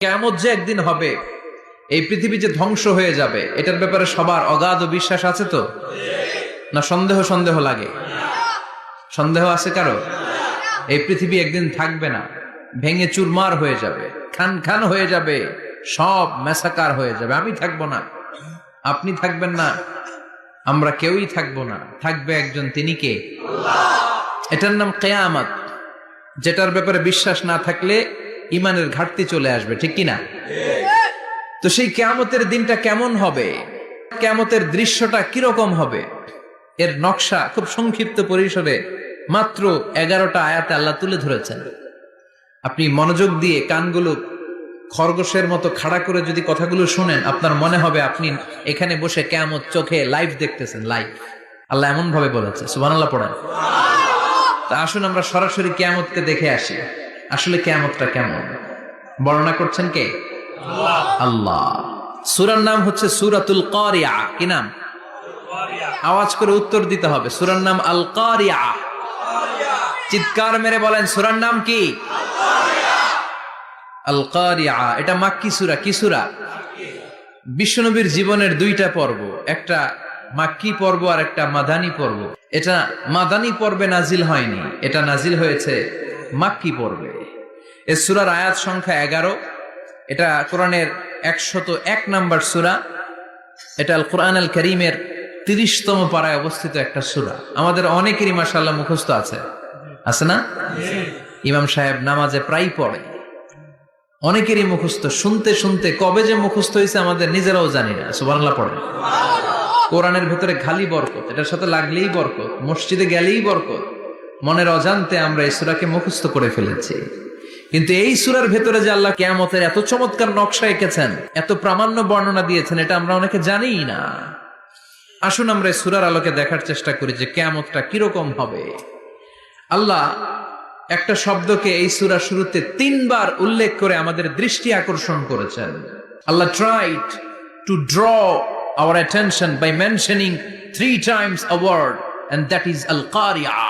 কেমন যে একদিন হবে, এই পৃথিবী যে ধ্বংস হয়ে যাবে, এটার ব্যাপারে সবার অগাধ বিশ্বাস আছে তো? না সন্দেহ সন্দেহ লাগে? সন্দেহ আছে কারও? এই পৃথিবী একদিন থাকবে না, ভেঙে চুরমার হয়ে যাবে, খান খান হয়ে যাবে, সব মেসাকার হয়ে যাবে। আমি থাকব না। আপনি থাকবেন না। আমরা কেউই থাকব না। থাকবে একজন, তিনি কে? এটার নাম কেয়ামত। যেটার ব্যাপারে বিশ্বাস না থাকলে ইমানের ঘাটতি চলে আসবে, ঠিক কিনা? তো সেই কেয়ামতের দিনটা কেমন হবে? কেয়ামতের দৃশ্যটা কীরকম হবে? এর নকশা খুব সংক্ষিপ্ত পরিসরে মাত্র এগারোটা আয়াতে আল্লাহ তুলে ধরেছেন। আপনি মনোযোগ দিয়ে কানগুলো খরগোশের মতো খাড়া করে যদি কথাগুলো শুনেন, আপনার মনে হবে আপনি এখানে বসে কেয়ামত চোখে লাইভ দেখতেছেন, লাইভ। আল্লাহ এমন ভাবে বলেছে সুবান আল্লাহ পড়েন। তা আসুন আমরা সরাসরি কেয়ামতকে দেখে আসি। আসলে কেয়ামতটা কেমন? বর্ণনা করছেন কে? আল্লাহ। সুরার নাম হচ্ছে সুরাতুল কারিয়া। কি নাম? আওয়াজ করে উত্তর দিতে হবে। সুরার নাম আল কারিয়া। চিৎকার মেরে বলেন, সুরার নাম কি? আল কারিয়া। এটা মাক্কি সুরা। কি সুরা? বিশ্বনবীর জীবনের দুইটা পর্ব। একটা মাক্কি পর্ব আর একটা মাদানী পর্ব। এটা মাদানী পর্বে নাজিল হয়নি। এটা নাজিল হয়েছে মাক্কি পর্বে। এ সুরার আয়াত সংখ্যা এগারো। এটা কোরআনের একশত এক নাম্বার সুরা। এটা আল কোরআন আল করিমের তিরিশতম পাড়ায় অবস্থিত একটা সুরা। আমাদের অনেকেরই মাসাল্লাহ মুখস্থ আছে। আছে না? ইমাম সাহেব নামাজে প্রায় পড়ে। অনেকেরই মুখস্থ। শুনতে শুনতে কবে যে মুখস্থ হয়েছে আমাদের নিজেরাও জানি না। সুবাংলা পড়ে। কোরআনের ভেতরে খালি বরকত। এটার সাথে লাগলেই বরকত। মসজিদে গেলেই বরকত। মনের অজান্তে আমরা এই সুরাকে মুখস্থ করে ফেলেছি। কিন্তু এই সুরার ভেতরে যে আল্লাহ কেয়ামতের এত চমৎকার নকশা এঁকেছেন, এত প্রামাণ্য বর্ণনা দিয়েছেন, এটা আমরা অনেকে জানিই না। আসুন আমরা সুরার আলোকে দেখার চেষ্টা করি যে কেয়ামতটা কীরকম হবে। আল্লাহ একটা শব্দকে এই সুরা শুরুতে তিনবার উল্লেখ করে আমাদের দৃষ্টি আকর্ষণ করেছেন। Allah tried to draw our attention by mentioning three times a word and that is আল কারিয়া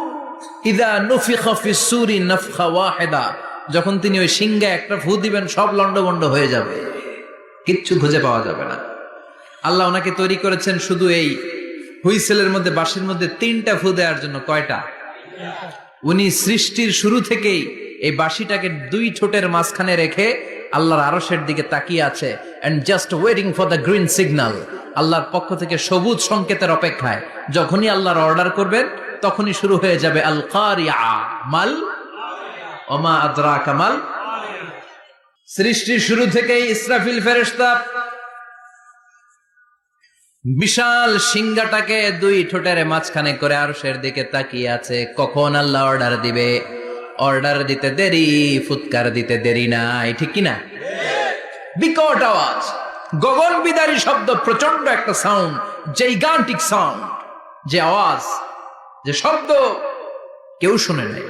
ইদা যখন তিনি ওই সিংহে একটা ফু দিবেন, সব লন্ডভন্ড হয়ে যাবে। কিচ্ছু খুঁজে পাওয়া যাবে না। আল্লাহ ওনাকে তৈরি করেছেন শুধু এই হুইসেলের মধ্যে, বাঁশির মধ্যে তিনটা ফু দেওয়ার জন্য। কয়টা? উনি সৃষ্টির শুরু থেকেই এই বাঁশিটাকে দুই ঠোঁটের মাঝখানে রেখে আল্লাহর আরসের দিকে তাকিয়ে আছে and just waiting for the green signal আল্লাহর পক্ষ থেকে সবুজ সংকেতের অপেক্ষায়। যখনই আল্লাহর অর্ডার করবেন তখনই শুরু হয়ে যাবে আল মাল, ওমা আদরা কামাল সৃষ্টির শুরু থেকেই ইসরাফিল ফেরেশতা বিশাল সিংহাটাকে দুই ঠোঁটের মাঝখানে করে আর আরশের দিকে তাকিয়ে আছে। কখন আল্লাহ অর্ডার দিবে? অর্ডার দিতে দেরি, ফুৎকার দিতে দেরি নাই, ঠিক কিনা? বিকট আওয়াজ গগন বিদারী শব্দ প্রচণ্ড একটা সাউন্ড জাইগান্টিক সাউন্ড যে আওয়াজ যে শব্দ কেউ শুনে নাই।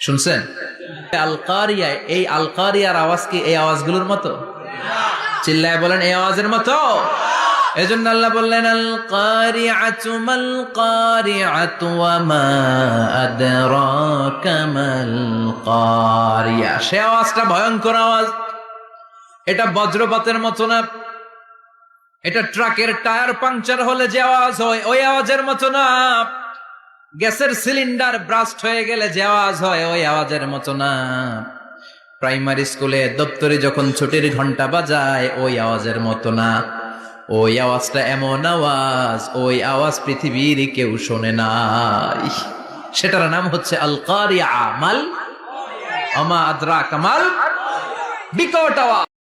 শুনছেন? আলকারিয়া, এই আলকারিয়ার আওয়াজ কি এই আওয়াজগুলোর মতো? চিল্লায় বলেন, এই আওয়াজের মতো। এজন্য আল্লাহ বললেন আল কারিআতু মাল কারিআতু ওয়া মা আদরাকা কারিয়া সে আওয়াজটা ভয়ঙ্কর আওয়াজ। এটা বজ্রপাতের মতো না। এটা ট্রাকের টায়ার পাংচার হলে যে আওয়াজ হয়, ওই আওয়াজের মতো না। গ্যাসের সিলিন্ডার ব্রাস্ট হয়ে গেলে যে আওয়াজ হয়, ওই আওয়াজের মতো না। প্রাইমারি স্কুলে দপ্তরে যখন ছুটির ঘণ্টা বাজায়, ওই আওয়াজের মতো না। ওই আওয়াজটা এমন আওয়াজ, ওই আওয়াজ পৃথিবীর কেউ শোনে নাই। সেটার নাম হচ্ছে আল কারিয়া মাল আমা আদ্রা কামাল। বিকট আওয়াজ।